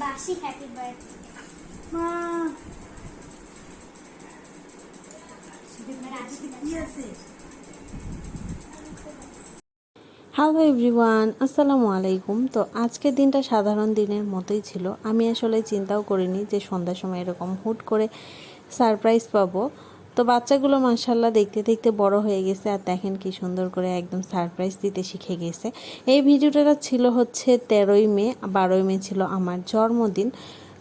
বাসি happy birthday মা! রাজি কি আছে হ্যালো এভরিওয়ান আসসালামু আলাইকুম। তো আজকের দিনটা সাধারণ দিনের মতোই ছিল। আমি আসলে চিন্তাও করিনি যে সন্ধ্যার সময় এরকম হুট করে সারপ্রাইজ পাবো। তো বাচ্চাগুলো মার্শাল্লাহ দেখতে দেখতে বড় হয়ে গেছে আর দেখেন কি সুন্দর করে একদম সারপ্রাইজ দিতে শিখে গেছে। এই ভিডিওটা ছিল হচ্ছে তেরোই মে, বারোই মে ছিল আমার জন্মদিন।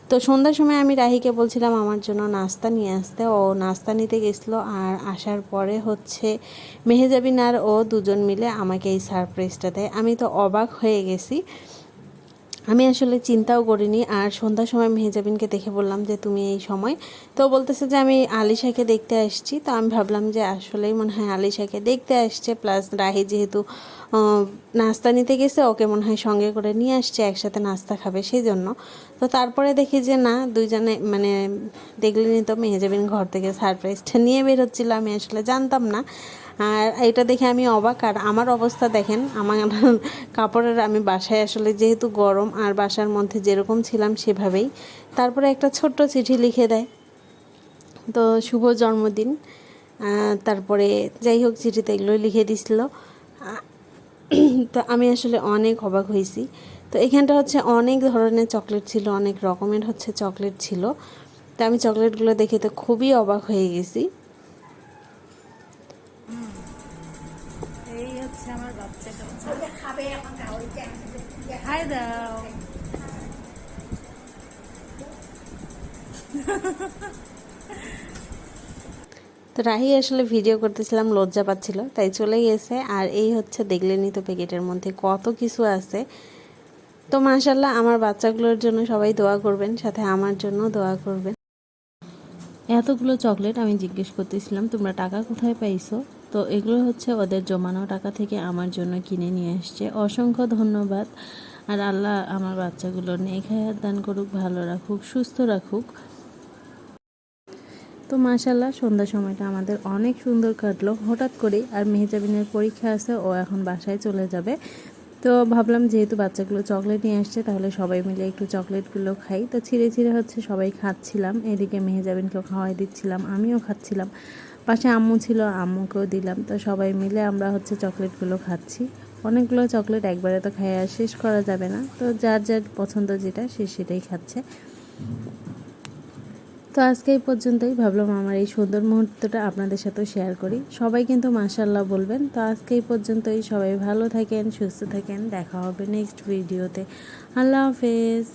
তো সন্ধ্যার সময় আমি রাহিকে বলছিলাম আমার জন্য নাস্তা নিয়ে আসতে। ও নাস্তা নিতে গেছিল আর আসার পরে হচ্ছে মেহেজাবিন আর ও দুজন মিলে আমাকে এই সারপ্রাইজটা দেয়। আমি তো অবাক হয়ে গেছি। আমি আসলে চিন্তাও করিনি, আর সন্ধ্যার সময় মেহেজাবিনকে দেখে বললাম যে, তুমি এই সময়। তো বলতেছে যে, আমি আলিশাকে দেখতে আসছি। তো আমি ভাবলাম যে, আসলেই মনে হয় আলিশাকে দেখতে আসছে, প্লাস রাহি যেহেতু নাস্তা নিতে গেছে, ওকে মনে হয় সঙ্গে করে নিয়ে আসছে, একসাথে নাস্তা খাবে সেই জন্য তো তারপরে দেখি যে না, দুইজনে মানে দেখলেনি তো মেহেজাবিন ঘর থেকে সারপ্রাইজটা নিয়ে বেরোচ্ছিল আমি আসলে জানতাম না। আর এটা দেখে আমি অবাক, আর আমার অবস্থা দেখেন, আমার কাপড়ের আমি বাসায় আসলে যেহেতু গরম, আর বাসার মধ্যে যেরকম ছিলাম সেভাবেই। তারপরে একটা ছোট্ট চিঠি লিখে দেয়, তো শুভ জন্মদিন। তারপরে যাই হোক, চিঠিতে এগুলো লিখে দিছিল। তো আমি আসলে অনেক অবাক হয়েছি। তো এখানটা হচ্ছে অনেক ধরনের চকলেট ছিল, অনেক রকমের হচ্ছে চকলেট ছিল। তো আমি চকলেটগুলো দেখে তো খুবই অবাক হয়ে গেছি। তো রাহি আসলে ভিডিও করতেছিলাম, লজ্জা পাচ্ছিল, তাই চলে গেছে। আর এই হচ্ছে দেখলেনি তো প্যাকেটের মধ্যে কত কিছু আছে। তো মাশাল্লাহ আমার বাচ্চাগুলোর জন্য সবাই দোয়া করবেন, সাথে আমার জন্য দোয়া করবেন। এতগুলো চকলেট আমি জিজ্ঞেস করতেছিলাম, তোমরা টাকা কোথায় পাইছো? তো এগুলো হচ্ছে ওদের জমানো টাকা থেকে আমার জন্য কিনে নিয়ে আসছে। অসংখ্য ধন্যবাদ। আর আল্লাহ আমার বাচ্চাগুলোর নেক হায়াত দান করুক, ভালো রাখুক, সুস্থ রাখুক। তো মাশাল্লাহ সন্ধ্যা সময়টা আমাদের অনেক সুন্দর কাটলো। হঠাৎ করেই আর মেহজাবিনের পরীক্ষা আছে, ও এখন বাসায় চলে যাবে। তো ভাবলাম যেহেতু বাচ্চাগুলো চকলেট নিয়ে আসছে, তাহলে সবাই মিলে একটু চকলেটগুলো খাই। তো ছিঁড়ে ছিঁড়ে হচ্ছে সবাই খাচ্ছিলাম। এদিকে মেহজাবিনকেও খাওয়াই দিচ্ছিলাম, আমিও খাচ্ছিলাম। পাশে আম্মু ছিল, আম্মুকেও দিলাম। তো সবাই মিলে আমরা হচ্ছে চকলেটগুলো খাচ্ছি। অনেকগুলো চকলেট একবারে তো খাইয়া শেষ করা যাবে না। তো যার যার পছন্দ যেটা, সে সেটাই খাচ্ছে। তো আজকে এই পর্যন্তই। ভাবলাম আমার এই সুন্দর মুহূর্তটা আপনাদের সাথেও শেয়ার করি। সবাই কিন্তু মাশাল্লাহ বলবেন। তো আজকে এই পর্যন্তই। সবাই ভালো থাকেন, সুস্থ থাকেন। দেখা হবে নেক্সট ভিডিওতে আল্লাহ হাফেজ।